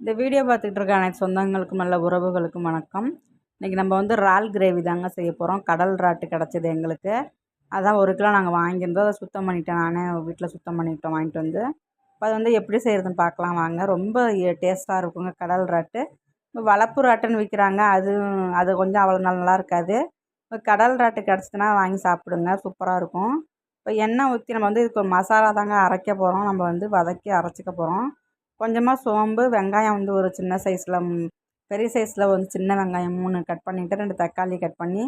இந்த வீடியோ பார்த்துக்கிட்டு இருக்க அனைத்து சொந்தங்களுக்கும் நல்ல உறவுகளுக்கும் வணக்கம். இன்றைக்கி நம்ம வந்து இறால் கிரேவி தாங்க செய்ய போகிறோம் கடல் ராட்டு கிடச்சிது எங்களுக்கு. அதான் ஒரு கிலோ நாங்கள் வாங்கியிருந்தோம். அதை சுத்தம் பண்ணிட்டேன் நானே. வீட்டில் சுத்தம் பண்ணிட்டோம் வாங்கிட்டு வந்து. இப்போ அது வந்து எப்படி செய்கிறதுன்னு பார்க்கலாம் வாங்க. ரொம்ப டேஸ்ட்டாக இருக்குங்க கடல் ராட்டு வளப்பு வளர்ப்பு விற்கிறாங்க அது அது கொஞ்சம் அவ்வளோ நல்லா இருக்காது. இப்போ கடல் ராட்டு கிடச்சிதுன்னா வாங்கி சாப்பிடுங்க. சூப்பராக இருக்கும். இப்போ எண்ணெய் ஊற்றி நம்ம வந்து இதுக்கு ஒரு மசாலா தாங்க அரைக்க போகிறோம் நம்ம வந்து வதக்கி அரைச்சிக்க போகிறோம் கொஞ்சமாக சோம்பு வெங்காயம் வந்து ஒரு சின்ன சைஸில் பெரிய சைஸில் வந்து சின்ன வெங்காயம் மூணு கட் பண்ணிவிட்டு ரெண்டு தக்காளி கட் பண்ணி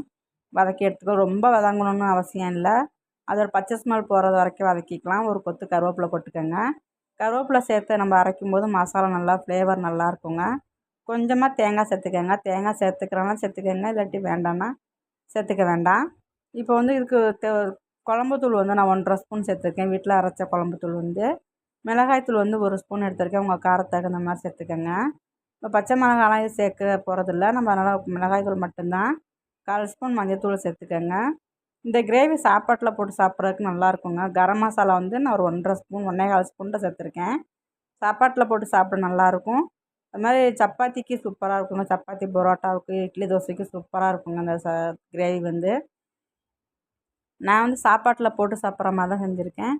வதக்கி எடுத்துக்கோ. ரொம்ப வதங்கணும்னு அவசியம் இல்லை. அதோட பச்சை ஸ்மெல் போகிறது வரைக்கும் வதக்கிக்கலாம். ஒரு கொத்து கருவேப்பிலை போட்டுக்கோங்க. கருவேப்பிலை சேர்த்து நம்ம அரைக்கும் போது மசாலா நல்லா ஃப்ளேவர் நல்லா இருக்குங்க. கொஞ்சமாக தேங்காய் சேர்த்துக்கோங்க. தேங்காய் சேர்த்துக்கிறோன்னா சேர்த்துக்கோங்க. இல்லாட்டி வேண்டாம்னா சேர்த்துக்க வேண்டாம். இப்போ வந்து இதுக்கு தே குழம்புத்தூள் வந்து நான் ஒன்றரை ஸ்பூன் சேர்த்துருக்கேன். வீட்டில் அரைச்ச குழம்புத்தூள் வந்து. மிளகாய்த்தூள் வந்து ஒரு ஸ்பூன் எடுத்துருக்கேன். உங்கள் காரத்துக்கு தகுந்த மாதிரி சேர்த்துக்கோங்க. இப்போ பச்சை மிளகாலாம் இது சேர்க்க போகிறதில்ல நம்ம அதனால் மிளகாய்த்தூள் மட்டும்தான். கால் ஸ்பூன் மஞ்சள்தூள் சேர்த்துக்கோங்க. இந்த கிரேவி சாப்பாட்டில் போட்டு சாப்பிட்றதுக்கு நல்லாயிருக்குங்க கரம் மசாலா வந்து நான் ஒரு ஒன்றரை ஸ்பூன் ஒன்றே கால் ஸ்பூன்ட்டு சேர்த்துருக்கேன். சாப்பாட்டில் போட்டு சாப்பிட நல்லாயிருக்கும் அது மாதிரி சப்பாத்திக்கு சூப்பராக இருக்குங்க. சப்பாத்தி பரோட்டாவுக்கு இட்லி தோசைக்கு சூப்பராக இருக்குங்க அந்த ச கிரேவி வந்து. நான் வந்து சாப்பாட்டில் போட்டு சாப்பிட்ற மாதிரி தான் செஞ்சுருக்கேன்.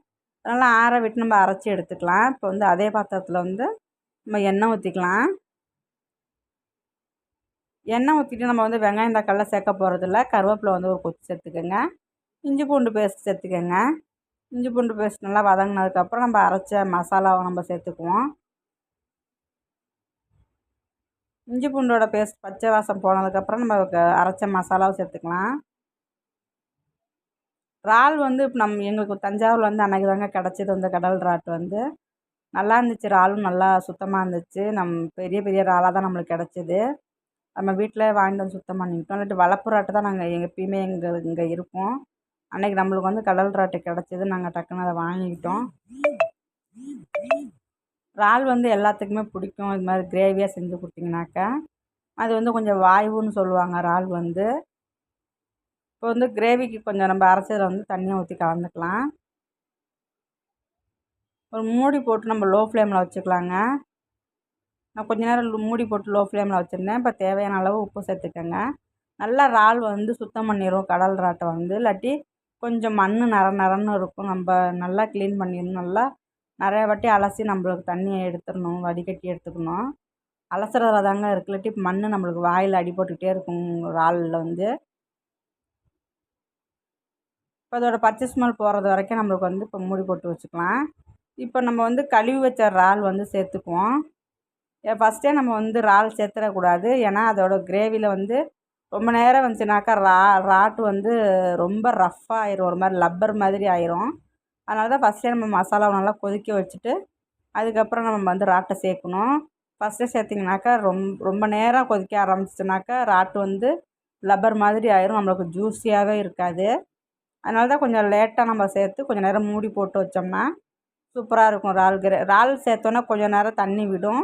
நல்லா ஆற விட்டு நம்ம அரைச்சி எடுத்துக்கலாம். இப்போ வந்து அதே பாத்திரத்தில் வந்து நம்ம எண்ணெய் ஊற்றிக்கலாம் எண்ணெய் ஊற்றிட்டு நம்ம வந்து வெங்காயம் தக்காளிலாம் சேர்க்க போகிறதில்ல கருவேப்பிலை வந்து ஒரு கொத்து சேர்த்துக்கோங்க. இஞ்சி பூண்டு பேஸ்ட் சேர்த்துக்கோங்க. இஞ்சி பூண்டு பேஸ்ட் நல்லா வதங்கினதுக்கப்புறம் நம்ம அரைச்ச மசாலாவை நம்ம சேர்த்துக்குவோம். இஞ்சி பூண்டோட பேஸ்ட் பச்சை வாசம் போனதுக்கப்புறம் நம்ம அரைச்ச மசாலாவை சேர்த்துக்கலாம். இறால் வந்து இப்போ நம் எங்களுக்கு தஞ்சாவூரில் வந்து அன்றைக்கி தாங்க கிடச்சிது அந்த கடல் இறாட்டு வந்து. நல்லா இருந்துச்சு இறாலும் நல்லா சுத்தமாக இருந்துச்சு. நம் பெரிய பெரிய இறாலாக தான் நம்மளுக்கு கிடச்சிது. நம்ம வீட்டில் வாங்கிட்டு வந்து சுத்தம் பண்ணிக்கிட்டோம். இல்லாட்டி வளர்ப்பு இறாட்டு தான் நாங்கள் எங்கள் எப்பயுமே எங்கள் இங்கே இருப்போம். அன்றைக்கி நம்மளுக்கு வந்து கடல் இறாட்டு கிடச்சிது. நாங்கள் டக்குன்னு அதை வாங்கிக்கிட்டோம். இறால் வந்து எல்லாத்துக்குமே பிடிக்கும். இது மாதிரி கிரேவியாக செஞ்சு கொடுத்தீங்கனாக்கா அது வந்து கொஞ்சம் வாய்வுன்னு சொல்லுவாங்க இறால் வந்து. இப்போ வந்து கிரேவிக்கு கொஞ்சம் நம்ம அரைச்சதில் வந்து தண்ணியை ஊற்றி கலந்துக்கலாம். ஒரு மூடி போட்டு நம்ம லோ ஃப்ளேமில் வச்சுக்கலாங்க. நான் கொஞ்ச நேரம் மூடி போட்டு லோ ஃப்ளேமில் வச்சுருந்தேன். இப்போ தேவையான அளவு உப்பு சேர்த்துக்கோங்க. நல்லா இறால் வந்து சுத்தம் பண்ணிடும் கடல் ராட்டை வந்து. இல்லாட்டி கொஞ்சம் மண் நர நரன்னு இருக்கும். நம்ம நல்லா க்ளீன் பண்ணிடணும் நல்லா நிறையா வாட்டி அலசி நம்மளுக்கு தண்ணியை எடுத்துடணும் வடிகட்டி எடுத்துக்கணும். அலசுறதுல தாங்க இருக்கு. இல்லாட்டி மண் நம்மளுக்கு வாயில் அடி போட்டுக்கிட்டே இருக்கும் இறாலில் வந்து. இப்போ அதோடய பச்சை ஸ்மெல் போகிறது வரைக்கும் நம்மளுக்கு வந்து இப்போ மூடி போட்டு வச்சுக்கலாம். இப்போ நம்ம வந்து கழுவி வச்ச இறால் வந்து சேர்த்துக்குவோம். ஃபஸ்ட்டே நம்ம வந்து இறால் சேர்த்துடக்கூடாது. ஏன்னா அதோடய கிரேவியில் வந்து ரொம்ப நேரம் வந்துச்சுனாக்கா ரா ராட்டு வந்து ரொம்ப ரஃப்பாக ஆயிரும். ஒரு மாதிரி லப்பர் மாதிரி ஆயிரும். அதனால தான் ஃபஸ்ட்டே நம்ம மசாலாவை நல்லா கொதிக்க வச்சுட்டு அதுக்கப்புறம் நம்ம வந்து ராட்டை சேர்க்கணும். ஃபஸ்ட்டே சேர்த்திங்கனாக்கா ரொம் ரொம்ப நேரம் கொதிக்க ஆரம்பிச்சிச்சுனாக்கா ராட்டு வந்து லப்பர் மாதிரி ஆயிரும். நம்மளுக்கு ஜூஸியாகவே இருக்காது. அதனால தான் கொஞ்சம் லேட்டாக நம்ம சேர்த்து கொஞ்சம் நேரம் மூடி போட்டு வச்சோம்னா சூப்பராக இருக்கும் இறால் கிரே இறால் சேர்த்தோன்னா கொஞ்சம் நேரம் தண்ணி விடும்.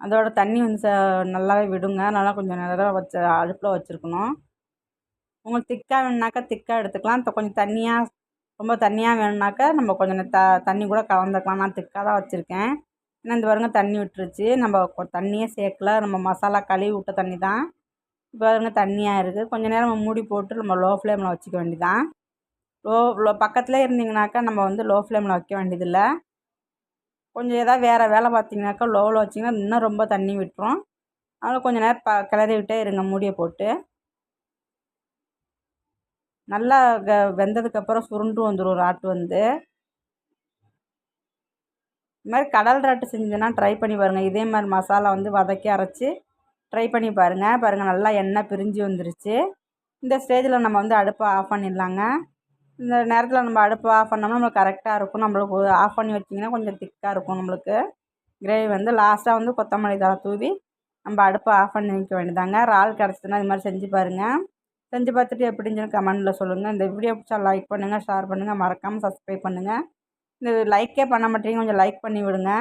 அதோட தண்ணி வந்து ச நல்லாவே விடுங்க. அதனால் கொஞ்சம் நேரம் வச்ச அடுப்பில் வச்சுருக்கணும். உங்களுக்கு திக்காக வேணுனாக்கா திக்காக எடுத்துக்கலாம். இப்போ கொஞ்சம் தண்ணியாக ரொம்ப தண்ணியாக வேணும்னாக்கா நம்ம கொஞ்சம் த தண்ணி கூட கலந்துக்கலாம். நான் திக்காக தான் வச்சுருக்கேன். ஏன்னா இந்த பாருங்க தண்ணி விட்டுருச்சு. நம்ம தண்ணியே சேர்க்கல. நம்ம மசாலா கழுவி விட்ட தண்ணி தான். பாருங்க தண்ணியாக இருக்குது கொஞ்சம் நேரம் நம்ம மூடி போட்டு நம்ம லோ ஃப்ளேமில் வச்சுக்க வேண்டியதான் லோ லோ பக்கத்துலேயே இருந்தீங்கனாக்கா நம்ம வந்து லோ ஃப்ளேமில் வைக்க வேண்டியதில்லை. கொஞ்சம் எதாவது வேறு வேலை பார்த்தீங்கனாக்கா லோவில் வச்சிங்கன்னா இன்னும் ரொம்ப தண்ணி விட்டுரும். அதனால் கொஞ்சம் நேரம் ப கிளறி விட்டே இருங்க மூடியை போட்டு. நல்லா க வெந்ததுக்கப்புறம் சுருண்டு வந்துடும் ராட்டு வந்து. இது மாதிரி கடல் ராட்டு செஞ்சதுன்னா ட்ரை பண்ணி பாருங்கள் இதே மாதிரி மசாலா வந்து வதக்கி அரைச்சி ட்ரை பண்ணி பாருங்கள் பாருங்கள் நல்லா எண்ணெய் பிரிஞ்சு வந்துருச்சு. இந்த ஸ்டேஜில் நம்ம வந்து அடுப்பை ஆஃப் பண்ணிடலாங்க. இந்த நேரத்தில் நம்ம அடுப்பை ஆஃப் பண்ணோம்னா நம்மளுக்கு கரெக்டாக இருக்கும். நம்மளுக்கு ஆஃப் பண்ணி வச்சிங்கன்னா கொஞ்சம் திக்காக இருக்கும் நம்மளுக்கு. கிரேவி வந்து லாஸ்ட்டாக வந்து கொத்தமல்லி தலை தூவி நம்ம அடுப்பை ஆஃப் பண்ணி வைக்க வேண்டியதாங்க. இறால் கிடச்சிதுன்னா இது மாதிரி செஞ்சு பாருங்கள் செஞ்சு பார்த்துட்டு எப்படின்னு கமெண்டில் சொல்லுங்கள் இந்த வீடியோ பிடிச்சா லைக் பண்ணுங்கள் ஷேர் பண்ணுங்கள் மறக்காமல் சப்ஸ்கிரைப் பண்ணுங்கள் இந்த லைக்கே பண்ண மாட்டேங்க கொஞ்சம் லைக் பண்ணி விடுங்க.